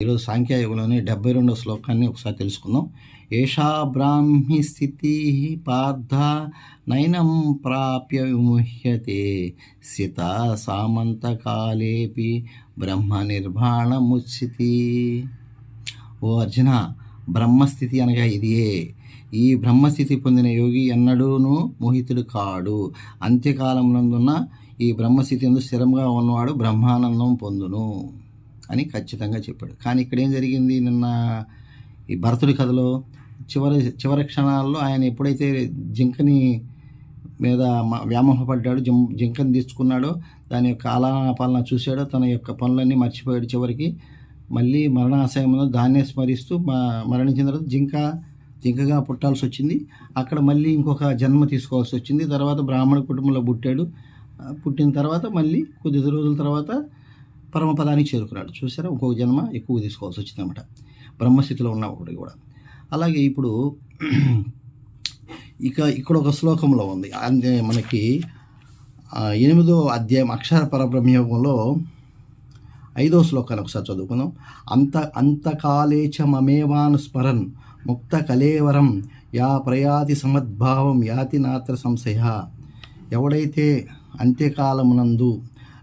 ఈరోజు సాంఖ్యయుగంలోని డెబ్బై రెండవ శ్లోకాన్ని ఒకసారి తెలుసుకుందాం. ఏషా బ్రాహ్మి స్థితి పార్థ నయనం ప్రాప్య విముహ్యతే. సిత సామంతకాలేపి బ్రహ్మ నిర్వాణముచితి ఓ అర్జున బ్రహ్మస్థితి అనగా ఇదియే. ఈ బ్రహ్మస్థితి పొందిన యోగి ఎన్నడూను మోహితుడు కాడు. అంత్యకాలమునందున్న ఈ బ్రహ్మస్థితి ఎందు స్థిరంగా ఉన్నవాడు బ్రహ్మానందం పొందును. అని ఖచ్చితంగా చెప్పాడు. కానీ ఇక్కడ ఏం జరిగింది? నిన్న ఈ భరతుడి కథలో చివరి చివరి క్షణాల్లో ఆయన ఎప్పుడైతే జింకని మీద మ- వ్యామోహపడ్డాడు జిం జింకని తీసుకున్నాడో దాని యొక్క ఆలాపాలన చూశాడో తన యొక్క పనులన్నీ మర్చిపోయాడు చివరికి. మళ్ళీ మరణాశయంలో దాన్నే స్మరిస్తూ మరణించిన తర్వాత జింక జింకగా పుట్టాల్సి వచ్చింది. అక్కడ మళ్ళీ ఇంకొక జన్మ తీసుకోవాల్సి వచ్చింది. తర్వాత బ్రాహ్మణ కుటుంబంలో పుట్టాడు. పుట్టిన తర్వాత మళ్ళీ కొద్ది రోజుల తర్వాత పరమపదానికి చేరుకున్నాడు. చూసారా ఇంకొక జన్మ ఎక్కువ తీసుకోవాల్సి వచ్చిందన్నమాట. బ్రహ్మస్థితిలో ఉన్నప్పుడు కూడా. అలాగే ఇప్పుడు ఇక ఇక్కడ ఒక శ్లోకంలో ఉంది. అంటే మనకి ఎనిమిదో అధ్యాయం అక్షర పరబ్రహ్మయోగంలో ఐదో శ్లోకాన్ని ఒకసారి చదువుకుందాం. అంత అంతకాలేచ మమేవాన్ స్మరన్ ముక్త కలేవరం యా ప్రయాతి సమద్భావం యాతి నాత్ర సంశయ. ఎవడైతే అంత్యకాలమునందు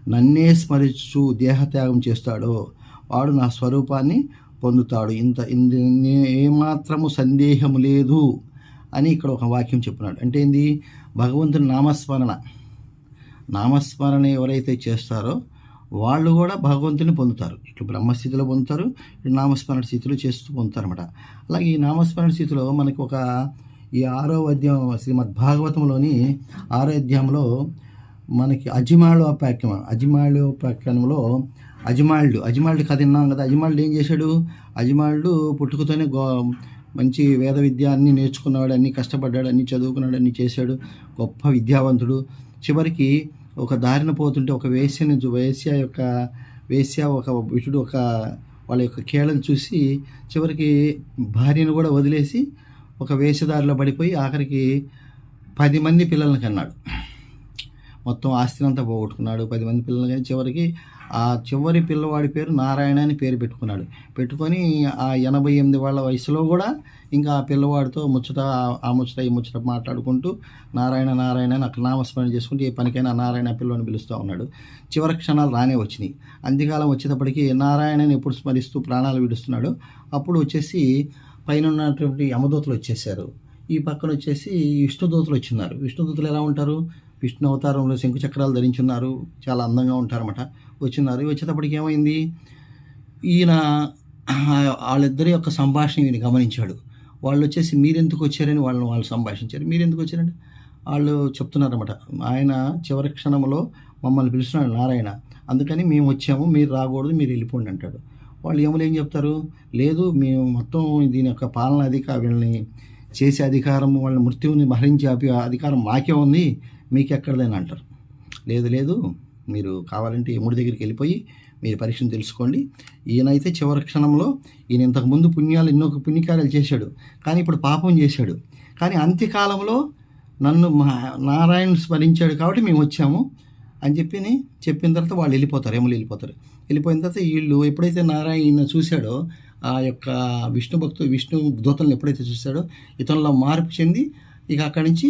నన్నే స్మరించు దేహత్యాగం చేస్తాడో. వాడు నా స్వరూపాన్ని పొందుతాడు. ఇంత ఏమాత్రము సందేహము లేదు అని ఇక్కడ ఒక వాక్యం చెప్పినాడు అంటే ఏంది? భగవంతుని నామస్మరణ. నామస్మరణ ఎవరైతే చేస్తారో వాళ్ళు కూడా భగవంతుని పొందుతారు. ఇట్లు బ్రహ్మస్థితిలో పొందుతారు నామస్మరణ స్థితిలో చేస్తూ పొందుతారు అనమాట అలాగే ఈ నామస్మరణ స్థితిలో మనకి ఒక ఈ ఆరో అధ్యాయం శ్రీమద్ భాగవతంలోని ఆరో అధ్యాయంలో మనకి అజిమాళోపాఖ్యం అజిమాళోపాఖ్యానంలో అజిమాళ్ళు అజిమాళ్ళు కథ విన్నాం కదా. అజిమాళ్ళు ఏం చేశాడు? అజిమాళ్ళు పుట్టుకతోనే గో మంచి వేద విద్య అన్ని నేర్చుకున్నాడు అన్ని కష్టపడ్డాడు అన్ని చదువుకున్నాడు అన్ని చేశాడు. గొప్ప విద్యావంతుడు. చివరికి ఒక దారిన పోతుంటే ఒక వేశ్యని వేశ్య యొక్క వేశ్య ఒక విటుడు ఒక వాళ్ళ యొక్క కేళను చూసి చివరికి భార్యను కూడా వదిలేసి ఒక వేషధారిలో పడిపోయి ఆఖరికి పది మంది పిల్లలను కన్నాడు. మొత్తం ఆస్తిని అంతా పోగొట్టుకున్నాడు. పది మంది పిల్లలు కానీ చివరికి ఆ చివరి పిల్లవాడి పేరు నారాయణ అని పేరు పెట్టుకున్నాడు. పెట్టుకొని ఆ ఎనభై ఎనిమిది వాళ్ళ వయసులో కూడా ఇంకా ఆ పిల్లవాడితో ముచ్చట ఆ- ఆ ముచ్చట ఈ ముచ్చట మాట్లాడుకుంటూ నారాయణ నారాయణ అని అక్కడ నామస్మరణ చేసుకుంటూ ఏ పనికైనా నారాయణ పిల్లని పిలుస్తూ ఉన్నాడు. చివరి క్షణాలు రానే వచ్చినాయి. అంత్యకాలం వచ్చేటప్పటికి నారాయణని ఎప్పుడు స్మరిస్తూ ప్రాణాలు విడుస్తున్నాడు. అప్పుడు వచ్చేసి పైన ఉన్నటువంటి యమదూతలు వచ్చేసారు ఈ పక్కన వచ్చేసి విష్ణుదూతలు వచ్చిన్నారు. విష్ణుదూతలు ఎలా ఉంటారు? విష్ణు అవతారంలో శంకు చక్రాలు ధరించున్నారు. చాలా అందంగా ఉంటారన్నమాట. వచ్చినారు. వచ్చేటప్పటికి ఏమైంది? ఈయన వాళ్ళిద్దరి యొక్క సంభాషణ ఈయన గమనించాడు. వాళ్ళు వచ్చేసి మీరెందుకు వచ్చారని వాళ్ళని వాళ్ళు సంభాషించారు. మీరెందుకు వచ్చారంటే వాళ్ళు చెప్తున్నారన్నమాట. ఆయన చివరి క్షణంలో మమ్మల్ని పిలుస్తున్నాడు నారాయణ. అందుకని మేము వచ్చాము. మీరు రాకూడదు. మీరు వెళ్ళిపోండి అంటాడు. వాళ్ళు ఏమో ఏం చెప్తారు. లేదు మేము మొత్తం దీని యొక్క పాలన అధిక వీళ్ళని చేసే అధికారం వాళ్ళ మృత్యువుని మహరించే అభి- అధికారం మాకే ఉంది మీకు ఎక్కడదని అంటారు. లేదు లేదు మీరు కావాలంటే యముడి దగ్గరికి వెళ్ళిపోయి మీరు పరీక్షను తెలుసుకోండి. ఈయనైతే చివరి క్షణంలో ఈయన ఇంతకుముందు పుణ్యాలు ఎన్నో పుణ్యకార్యాలు చేశాడు. కానీ ఇప్పుడు పాపం చేశాడు. కానీ అంత్యకాలంలో నన్ను నారాయణ స్మరించాడు కాబట్టి మేము వచ్చాము అని చెప్పి చెప్పిన తర్వాత వాళ్ళు వెళ్ళిపోతారు ఎములు వెళ్ళిపోతారు. వెళ్ళిపోయిన తర్వాత వీళ్ళు ఎప్పుడైతే నారాయణ చూశాడో ఆ యొక్క విష్ణు భక్తు విష్ణు దూతలను ఎప్పుడైతే చూశాడో ఇతనిలో మార్పు చెంది ఇక అక్కడి నుంచి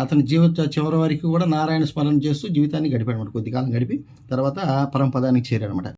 అతని జీవిత చివరి వరకు కూడా నారాయణ స్మరణ చేస్తూ జీవితాన్ని గడిపాడు అనమాట గడిపి తర్వాత పరమపదానికి చేరాడు అనమాట